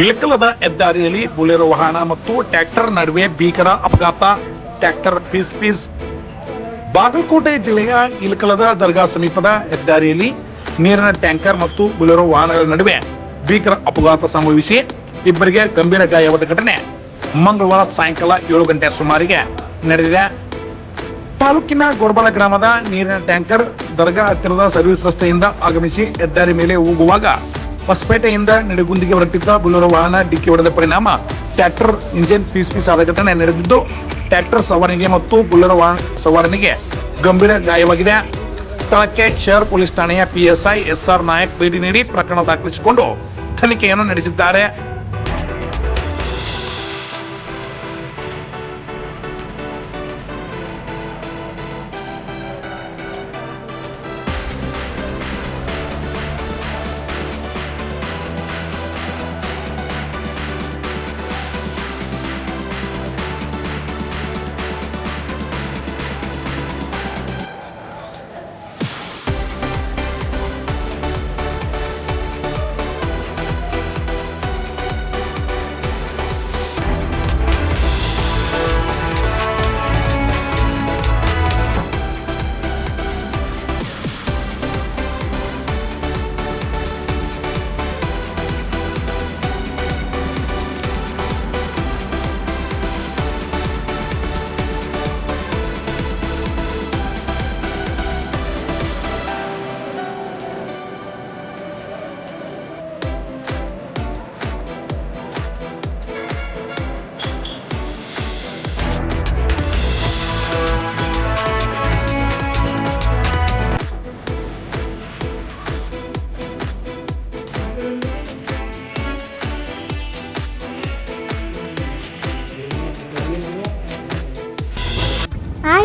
ಇಳಕಲದ ಹೆದ್ದಾರಿಯಲ್ಲಿ ಬುಲೆರೋ ವಾಹನ ಮತ್ತು ಟ್ರ್ಯಾಕ್ಟರ್ ನಡುವೆ ಭೀಕರ ಅಪಘಾತ. Tractor piece piece. ಬಾಗಲಕೋಟೆ ಜಿಲ್ಲೆಯ ಇಳಕಲದ ದರ್ಗಾ ಸಮೀಪದ ಹೆದ್ದಾರಿಯಲ್ಲಿ ನೀರಿನ ಟ್ಯಾಂಕರ್ ಮತ್ತು ಬುಲೆರೋ ವಾಹನಗಳ ನಡುವೆ ಭೀಕರ ಅಪಘಾತ ಸಂಭವಿಸಿ ಇಬ್ಬರಿಗೆ ಗಂಭೀರ ಗಾಯವಾದ ಘಟನೆ ಮಂಗಳವಾರ ಸಾಯಂಕಾಲ ಏಳು ಗಂಟೆ ಸುಮಾರಿಗೆ ನಡೆದಿದೆ. ತಾಲೂಕಿನ ಗೋರ್ಬಲ ಗ್ರಾಮದ ನೀರಿನ ಟ್ಯಾಂಕರ್ ದರ್ಗಾ ಹತ್ತಿರದ ಸರ್ವಿಸ್ ರಸ್ತೆಯಿಂದ ಆಗಮಿಸಿ ಹೆದ್ದಾರಿ ಮೇಲೆ ಹೋಗುವಾಗ ಹೊಸಪೇಟೆಯಿಂದ ನಡುಗುಂದಿಗೆ ಹೊರಟಿದ್ದ ಬುಲೋರೋ ವಾಹನ ಡಿಕ್ಕಿ ಹೊಡೆದ ಪರಿಣಾಮ ಟ್ರ್ಯಾಕ್ಟರ್ ಇಂಜಿನ್ ಪೀಸ್ ಪೀಸ್ ಆದ ಘಟನೆ ನಡೆದಿದ್ದು ಟ್ರ್ಯಾಕ್ಟರ್ ಸವಾರನಿಗೆ ಮತ್ತು ಬುಲೋರೋ ವಾಹನ ಸವಾರನಿಗೆ ಗಂಭೀರ ಗಾಯವಾಗಿದೆ. ಸ್ಥಳಕ್ಕೆ ಶಹರ್ ಪೊಲೀಸ್ ಠಾಣೆಯ ಪಿಎಸ್ಐ ಎಸ್ಆರ್ ನಾಯಕ್ ಭೇಟಿ ನೀಡಿ ಪ್ರಕರಣ ದಾಖಲಿಸಿಕೊಂಡು ತನಿಖೆಯನ್ನು ನಡೆಸಿದ್ದಾರೆ.